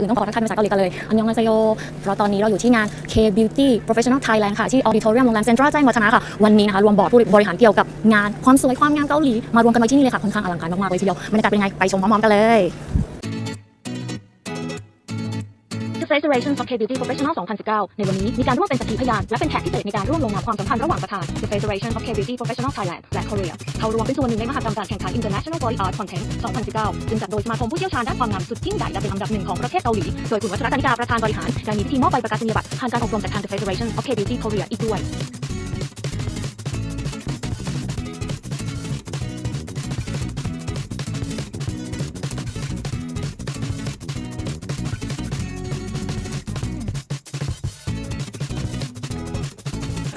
อื่นต้องขอทักทายภาษาเกาหลีกันเลย อันยองอาซโย เพราะตอนนี้เราอยู่ที่งาน K Beauty Professional Thailand ค่ะ ที่ Auditorium โรงแรมเซ็นทรัลแจ้งวัฒนะค่ะ วันนี้นะคะรวมบอร์ดผู้บริหารเกี่ยวกับงานความสวยความงามเกาหลี มารวมกันไว้ที่นี่เลยค่ะ ค่อนข้างอลังการมากๆเลยทีเดียวบรรยากาศเป็นไง ไปชมพร้อมๆกันเลย The Federation of K Beauty Professional 2019 ในวันนี้มีการร่วมเป็นสักขีพยานและเป็นแขกพิเศษในการร่วมลงนามความสัมพันธ์ระหว่างประธาน The Federation of K Beauty Professional Thailand และ Korea เข้าร่วมเป็นส่วนหนึ่งในมหกรรมการแข่งขัน International Body Art Contest 2019 ซึ่งจัดโดยสมาคมผู้เชี่ยวชาญด้านความงามสุดยิ่งใหญ่และเป็นอันดับหนึ่งของประเทศเกาหลี โดยคุณวัชรกนิกาประธานบริหารได้มีพิธีมอบใบประกาศนียบัตรผ่านการอบรมจากทาง The Federation of K Beauty Korea อีกด้วย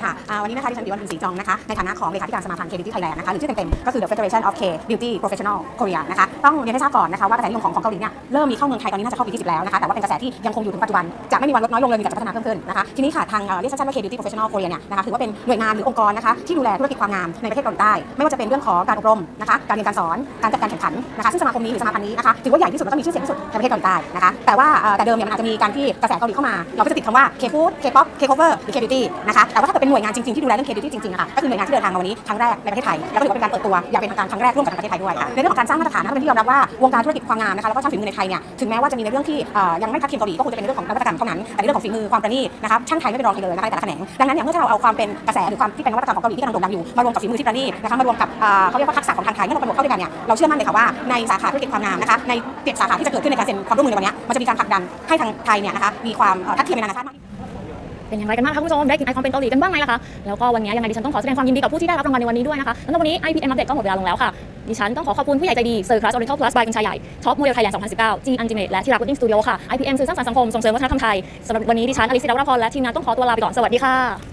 ค่ะอ่าวันนี้นะคะดิฉันดิวันพิมศรีจองนะคะในฐานะของเลขาธิการสมาพันธ์ K Beauty Thailand นะคะหรือชื่อเต็มๆก็คือ The Federation of K Beauty Professional Korea นะคะต้องเรียนให้ทราบก่อนนะคะว่ากระแสนิยมของของเกาหลีเนี่ยเริ่มมีเข้าเมืองไทยตอนนี้น่าจะเข้าปีที่10แล้วนะคะแต่ว่าเป็นกระแสที่ยังคงอยู่ถึงปัจจุบันจะไม่มีวันลดน้อยลงเลยมีแต่จะพัฒนาเพิ่มขึ้นนะคะทีนี้ค่ะทางเรียกสั้นๆว่า K Beauty Professional Korea เนี่ยนะคะถือว่าเป็นหน่วยงานหรือองค์กรนะคะที่ดูแลธุรกิจความงามในประเทศเกาหลีใต้ไม่ว่าจะเป็นเรื่องของการอบรมนะคะการเรียนการสอนการจัดการแข่งขันนะคะซึ่งสมาคมนี้หรือสมาพันธ์นี้นะคะถือว่าใหญ่ที่สุดแล้วก็มีชื่อเสียงที่สุดในประเทศเกาหลีใต้นะคะแต่ว่าแต่เดิมเนี่ยมันอาจจะมีการที่กระแสเกาหลีเข้ามาเราก็จะติดคำว่า K-food K-pop K-cover หรือ K-beauty นะคะแต่ว่าถ้าเกิดเป็นน่วยงานจริงๆที่ดูแลเรื่อง K-beauty จริงๆอะค่ะก็คือหน่วยงานที่เดินทางมาวันนี้ครั้งแรกในประเทศไทยแล้วก็ถือว่าเป็นการเปิดตัวอย่างเป็นทางการครั้งแรกร่วมกับทางประเทศไทยด้วยค่ะในเรื่องของการสร้างมาตรฐานนะคะเป็นที่ยอมรับว่าวงการธุรกิจความงามนะคะแล้วก็ช่างฝีมือในไทยเนี่ยถึงแม้ว่าจะมีในเรื่องที่ยังไม่ทัดเทียมเกาหลีก็คงจะเป็นเรื่องของนวัตกรรมเท่านั้นแต่ในเรื่องของฝีมือความประณีตนะคะช่างไทยไม่เป็นรองใครเลยนะคะในแต่ละแขนงดังนั้นเนี่ยเมื่อเราเอาความเป็นกระแสหรือความที่เป็นนวัตกรรมของเกาหลีที่กำลังโด่งดังอยู่มารวมกับฝีมือที่ประณีตนะคะมารวมกับเขาเรียกว่าทักษะของทางไทยเนี่ยมาประกอบเข้าด้วยกันเนี่ยเราเชื่อมั่นเลยค่ะว่าในสาขาธุรกิจความงามนะคะในเจ็ดสาขาที่จะเกิดขึ้นในการเซ็นความร่วมมือในวันนี้มันจะมีการผลักดันให้ทางไทยเนี่ยนะคะมีความทัดเทียมในนานาชาติมาก เป็นอย่างไรกันบ้างคะคุณผู้ชมได้กินไอคอนเป็นเกาหลีกันบ้างไหมล่ะคะแล้วก็วันนี้ยังไงดิฉันต้องขอแสดงความยินดีกับผู้ที่ได้รับรางวัลในวันนี้ด้วยนะคะแล้ววันนี้ IPM Update ก็หมดเวลาลงแล้วค่ะดิฉันต้องขอขอบคุณผู้ใหญ่ใจดีเซอร์คลาสออริเ l น Plus by คุณชายใหญ่ท็อปโมเดลไทยแลนด์2019 G อันจิเมตและที่รักวิ่งสตูดิโอค่ะ IPM สื่อสร้างสรรค์สังคมส่งเสริมวัฒนธรรมไทยสำหรับวันนี้ดิฉันอลิซิดาวรพรและทีมงานต้องขอตัวลาไปก่อนสวัสดีค่ะ